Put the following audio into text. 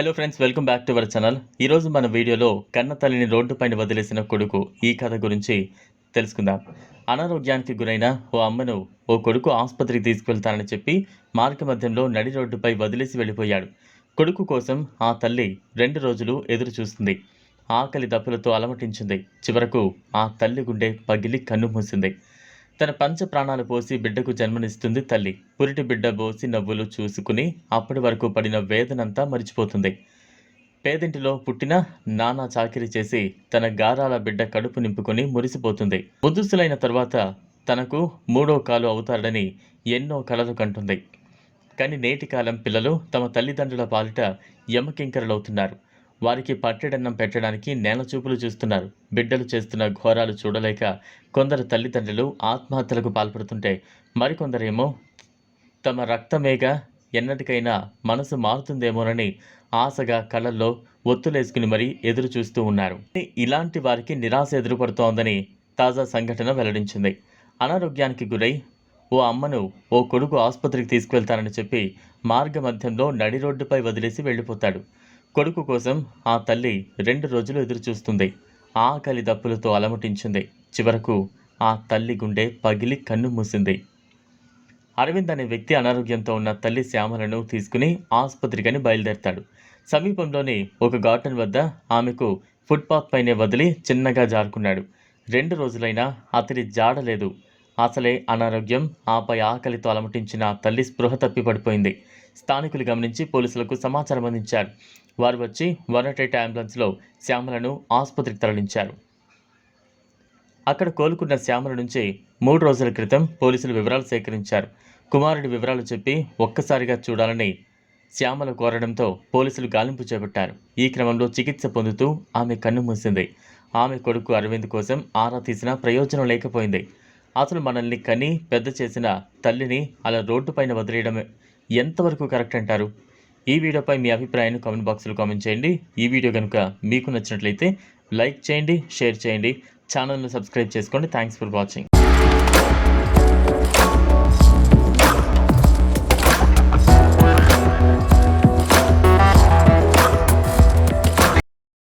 Hello friends welcome back to our channel ఈరోజు మన వీడియోలో కన్న తల్లిని రోడ్డుపైన వదిలేసిన కొడుకు ఈ కథ గురించి తెలుసుకుందాం. అనారోగ్యానికి గురైన ఓ అమ్మను ఓ కొడుకు ఆసుపత్రికి తీసుకువెళ్తానని చెప్పి మార్గ మధ్యంలో నడి రోడ్డుపై వదిలేసి వెళ్ళిపోయాడు. కొడుకు కోసం ఆ తల్లి రెండు రోజులు ఎదురు చూస్తుంది. ఆకలి దప్పులతో అలమటించింది. చివరకు ఆ తల్లి గుండె పగిలి కన్ను మూసింది. తన పంచ ప్రాణాలు పోసి బిడ్డకు జన్మనిస్తుంది తల్లి. పురిటి బిడ్డ బోసి నవ్వులు చూసుకుని అప్పటి వరకు పడిన వేదనంతా మరిచిపోతుంది. పేదింటిలో పుట్టిన నానా చాకిరి చేసి తన గారాల బిడ్డ కడుపు నింపుకొని మురిసిపోతుంది. ముద్దుసులైన తర్వాత తనకు మూడో కాలు అవుతాడని ఎన్నో కళలు కంటుంది. కానీ నేటి కాలం పిల్లలు తమ తల్లిదండ్రుల పాలిట యమకింకరలవుతున్నారు. వారికి పట్టెడన్నం పెట్టడానికి నేల చూపులు చూస్తున్నారు. బిడ్డలు చేస్తున్న ఘోరాలు చూడలేక కొందరు తల్లిదండ్రులు ఆత్మహత్యలకు పాల్పడుతుంటే మరికొందరేమో తమ రక్తమేగ ఎన్నటికైనా మనసు మారుతుందేమోనని ఆశగా కళ్ళల్లో ఒత్తులేసుకుని మరీ ఎదురు చూస్తూ ఉన్నారు. ఇలాంటి వారికి నిరాశ ఎదురుపడుతోందని తాజా సంఘటన వెల్లడించింది. అనారోగ్యానికి గురై ఓ అమ్మను ఓ కొడుకు ఆసుపత్రికి తీసుకువెళ్తానని చెప్పి మార్గ మధ్యంలో నడి రోడ్డుపై వదిలేసి వెళ్ళిపోతాడు. కొడుకు కోసం ఆ తల్లి రెండు రోజులు ఎదురుచూస్తుంది. ఆకలి దప్పులతో అలమటించింది. చివరకు ఆ తల్లి గుండె పగిలి కన్ను మూసింది. అరవింద్ అనే వ్యక్తి అనారోగ్యంతో ఉన్న తల్లి శ్యామలను తీసుకుని ఆసుపత్రికని బయలుదేరతాడు. సమీపంలోని ఒక గార్డెన్ వద్ద ఆమెకు ఫుట్పాత్ పైనే వదిలి చిన్నగా జారుకున్నాడు. రెండు రోజులైనా అతడి జాడలేదు అసలే అనారోగ్యం ఆపై ఆకలితో అలమటించిన తల్లి స్పృహ తప్పి పడిపోయింది. స్థానికులు గమనించి పోలీసులకు సమాచారం అందించారు. వారు వచ్చి వన్ అంబులెన్స్లో శ్యామలను ఆసుపత్రికి తరలించారు. అక్కడ కోలుకున్న శ్యామల నుంచి మూడు రోజుల క్రితం పోలీసులు వివరాలు సేకరించారు. కుమారుడి వివరాలు చెప్పి ఒక్కసారిగా చూడాలని శ్యామల కోరడంతో పోలీసులు గాలింపు చేపట్టారు. ఈ క్రమంలో చికిత్స పొందుతూ ఆమె కన్ను మూసింది. ఆమె కొడుకు అరవింద్ కోసం ఆరా తీసినా ప్రయోజనం లేకపోయింది. అసలు మనల్ని కని పెద్ద చేసిన తల్లిని అలా రోడ్డుపైన వదిలేయడమే. ఎంతవరకు కరెక్ట్ అంటారు? ఈ వీడియోపై మీ అభిప్రాయాన్ని కామెంట్ బాక్స్లో కామెంట్ చేయండి. ఈ వీడియో కనుక మీకు నచ్చినట్లయితే లైక్ చేయండి షేర్ చేయండి. ఛానల్ను సబ్స్క్రైబ్ చేసుకోండి. Thanks for watching.